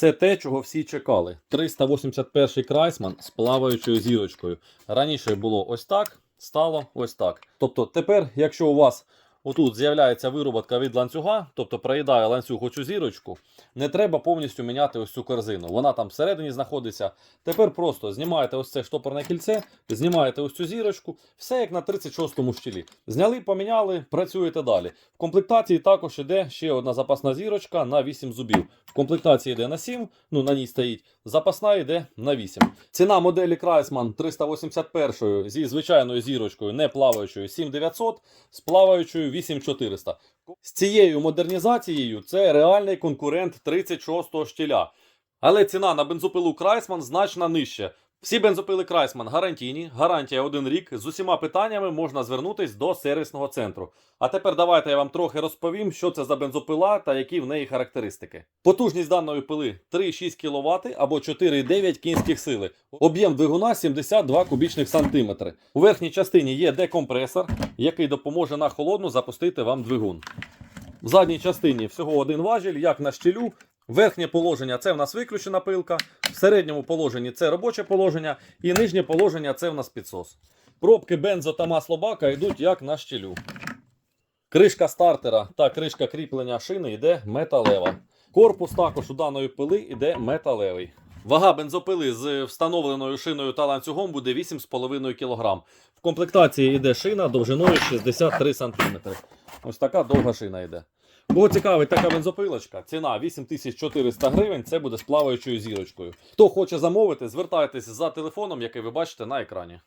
Це те, чого всі чекали. 381 Крайсман з плаваючою зірочкою. Раніше було ось так, стало ось так. Тобто тепер, якщо у вас отут з'являється вироботка від ланцюга, тобто проїдає ланцюг оцю зірочку, не треба повністю міняти ось цю корзину. Вона там всередині знаходиться. Тепер просто знімаєте ось це штопорне кільце, знімаєте ось цю зірочку, все як на 36-му щілі. Зняли, поміняли, працюєте далі. В комплектації також іде ще одна запасна зірочка на 8 зубів. В комплектації йде на 7, ну на ній стоїть. Запасна йде на 8. Ціна моделі Крайсман 381 зі звичайною зірочкою, не плаваючою 7900, з плаваючою 8400. З цією модернізацією це реальний конкурент 36-го штіля. Але ціна на бензопилу Крайсман значно нижча. Всі бензопили Крайсман гарантійні, гарантія один рік. З усіма питаннями можна звернутись до сервісного центру. А тепер давайте я вам трохи розповім, що це за бензопила та які в неї характеристики. Потужність даної пили 3,6 кВт або 4,9 кінських сили. Об'єм двигуна 72 кубічних сантиметри. У верхній частині є декомпресор, який допоможе на холодну запустити вам двигун. В задній частині всього один важіль, як на щелю. Верхнє положення це в нас виключена пилка, в середньому положенні це робоче положення, і нижнє положення це в нас підсос. Пробки бензо та масло бака йдуть як на щелю. Кришка стартера та кришка кріплення шини йде металева. Корпус також у даної пили йде металевий. Вага бензопили з встановленою шиною та ланцюгом буде 8,5 кг. В комплектації йде шина довжиною 63 см. Ось така довга шина йде. Кого цікавить така бензопилочка, ціна 8400 гривень, це буде з плаваючою зірочкою. Хто хоче замовити, звертайтеся за телефоном, який ви бачите на екрані.